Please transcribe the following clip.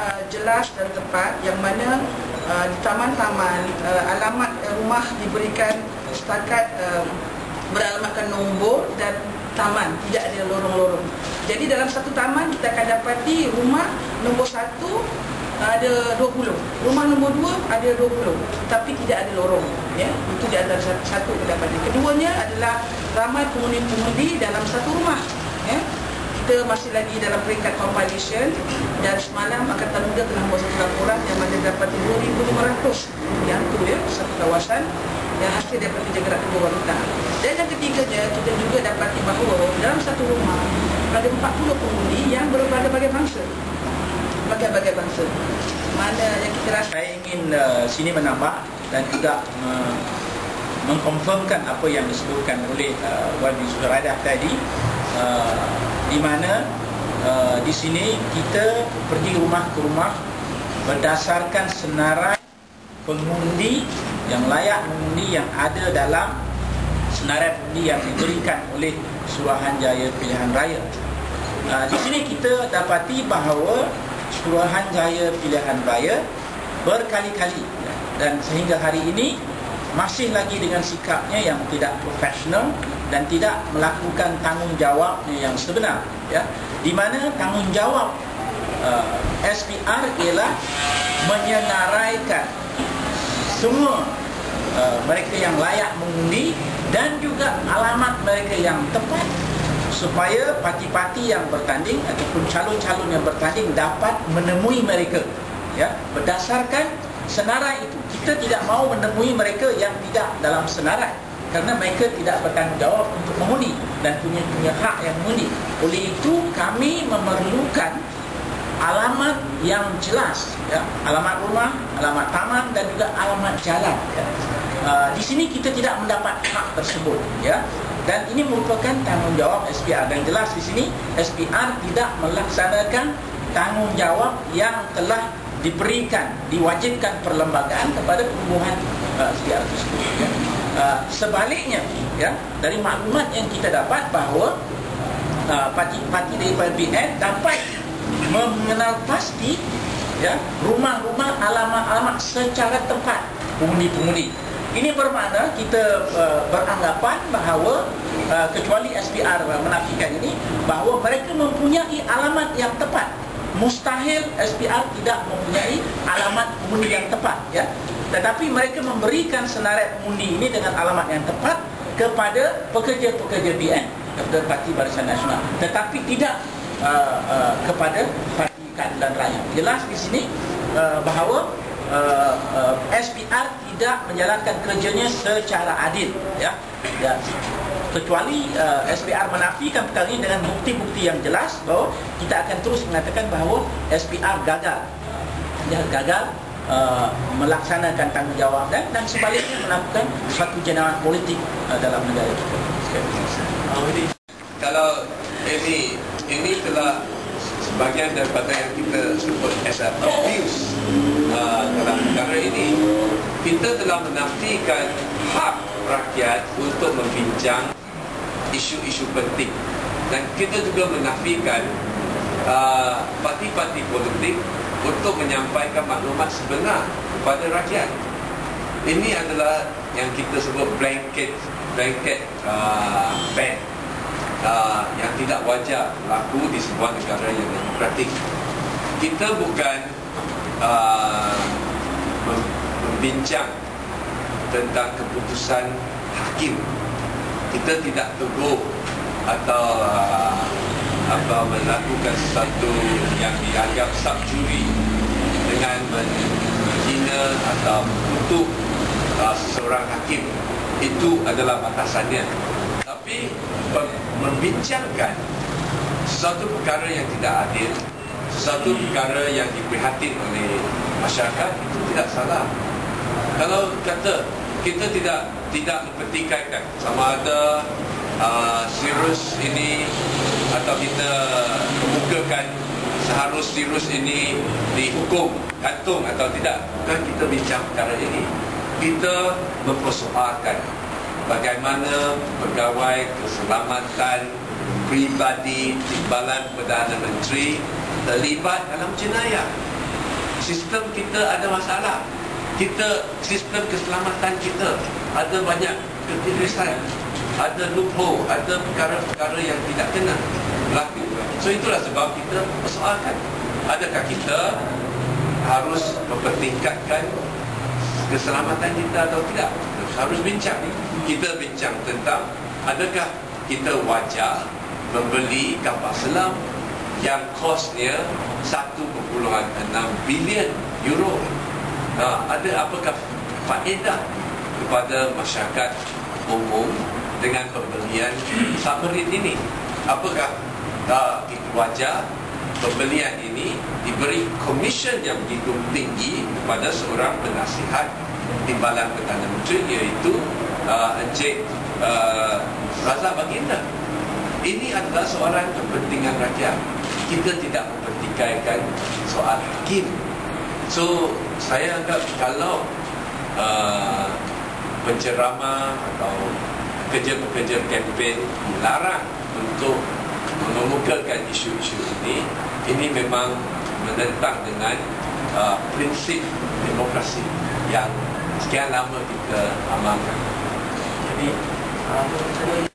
uh, jelas dan tepat yang mana uh, di taman-taman uh, alamat rumah diberikan setakat beralamatkan nombor dan taman tidak ada lorong-lorong. Jadi dalam satu taman kita akan dapati rumah nombor satu ada 20 rumah nombor 2 ada 20 tapi tidak ada lorong ya. Itu di antara satu, pendapatan keduanya adalah ramai pengundi-pengundi dalam satu rumah ya kita masih lagi dalam peringkat compilation dan semalam Angkatan Muda telah membuat laporan yang mana dapat 2,500 yang tu ya satu kawasan yang hasil daripada kerja gerak kedua wanita dan yang ketiganya kita juga dapati bahawa dalam satu rumah ada 40 pengundi yang berbagai-bagai bangsa. Berbagai-bagai bangsa. Mana yang kita rasa? Saya ingin uh, sini menambah dan juga uh, mengkonfirmkan apa yang disebutkan oleh uh, Wadi Suradah tadi. Uh, di mana uh, di sini kita pergi rumah ke rumah berdasarkan senarai pengundi yang layak mengundi yang ada dalam senarai pengundi yang diberikan oleh Suruhanjaya Pilihan Raya. Uh, di sini kita dapati bahawa Suruhanjaya Pilihan Raya berkali-kali dan sehingga hari ini masih lagi dengan sikapnya yang tidak profesional dan tidak melakukan tanggungjawabnya yang sebenar ya. Di mana tanggungjawab uh, SPR ialah menyenaraikan semua uh, mereka yang layak mengundi dan juga alamat mereka yang tepat supaya parti-parti yang bertanding ataupun calon-calon yang bertanding dapat menemui mereka ya. Berdasarkan senarai itu. Kita tidak mahu menemui mereka yang tidak dalam senarai. Kerana mereka tidak bertanggungjawab untuk mengundi dan punya punya hak yang mengundi. Oleh itu kami memerlukan alamat yang jelas ya. Alamat rumah alamat taman dan juga alamat jalan ya. uh, di sini kita tidak mendapat hak tersebut ya. Dan ini merupakan tanggungjawab SPR dan jelas di sini SPR tidak melaksanakan tanggungjawab yang telah diberikan diwajibkan perlembagaan kepada perumuhan uh, SPR tersebut ya. uh, sebaliknya ya dari maklumat yang kita dapat bahawa uh, parti-parti daripada BN dapat mengenal pasti ya rumah-rumah alamat-alamat secara tepat pengundi-pengundi ini bermakna kita uh, beranggapan bahawa uh, kecuali SPR menafikan ini bahawa mereka mempunyai alamat yang tepat. Mustahil SPR tidak mempunyai alamat pengundi yang tepat ya. Tetapi mereka memberikan senarai pengundi ini dengan alamat yang tepat kepada pekerja-pekerja BN kepada Parti Barisan Nasional. Tetapi tidak uh, uh, kepada Parti Keadilan Rakyat. Jelas di sini uh, bahawa uh, uh, SPR tidak menjalankan kerjanya secara adil ya ya kecuali uh, SPR menafikan perkara ini dengan bukti-bukti yang jelas bahawa kita akan terus mengatakan bahawa SPR gagal dia gagal uh, melaksanakan tanggungjawab dan dan sebaliknya melakukan suatu jenayah politik uh, dalam negara kita. Kalau ini ini telah sebahagian daripada yang kita sebut as a abuse uh, dalam negara ini kita telah menafikan hak rakyat untuk membincang isu-isu penting dan kita juga menafikan uh, parti-parti politik untuk menyampaikan maklumat sebenar kepada rakyat ini adalah yang kita sebut blanket blanket uh, ban uh, yang tidak wajar berlaku di sebuah negara yang demokratik. Kita bukan uh, membincang tentang keputusan hakim. Kita tidak tegur atau apa melakukan sesuatu yang dianggap subjuri dengan menghina atau untuk uh, seseorang hakim. Itu adalah batasannya. Tapi membincangkan sesuatu perkara yang tidak adil sesuatu perkara yang diprihatin oleh masyarakat itu tidak salah. Kalau kata kita tidak tidak mempertikaikan sama ada uh, sirus ini atau kita kemukakan seharus sirus ini dihukum gantung atau tidak bukan kita bincang perkara ini kita mempersoalkan bagaimana pegawai keselamatan pribadi Timbalan Perdana Menteri terlibat dalam jenayah. sistem kita ada masalah. Kita sistem keselamatan kita ada banyak ketirisan, ada loophole, ada perkara-perkara yang tidak kena berlaku. So itulah sebab kita persoalkan. Adakah kita harus mempertingkatkan keselamatan kita atau tidak? Harus bincang. Kita bincang tentang adakah kita wajar membeli kapal selam yang kosnya 1.6 bilion euro ha, ada apakah faedah kepada masyarakat umum dengan pembelian submarine ini apakah itu wajar pembelian ini diberi komisen yang begitu tinggi kepada seorang penasihat timbalan Perdana Menteri iaitu uh, Encik uh, Razak Baginda. Ini adalah soalan kepentingan rakyat. Kita tidak mempertikaikan soal hakim. So, saya anggap kalau uh, penceramah atau pekerja-pekerja kempen melarang untuk mengemukakan isu-isu ini ini memang menentang dengan uh, prinsip demokrasi yang sekian lama kita amalkan. Jadi uh,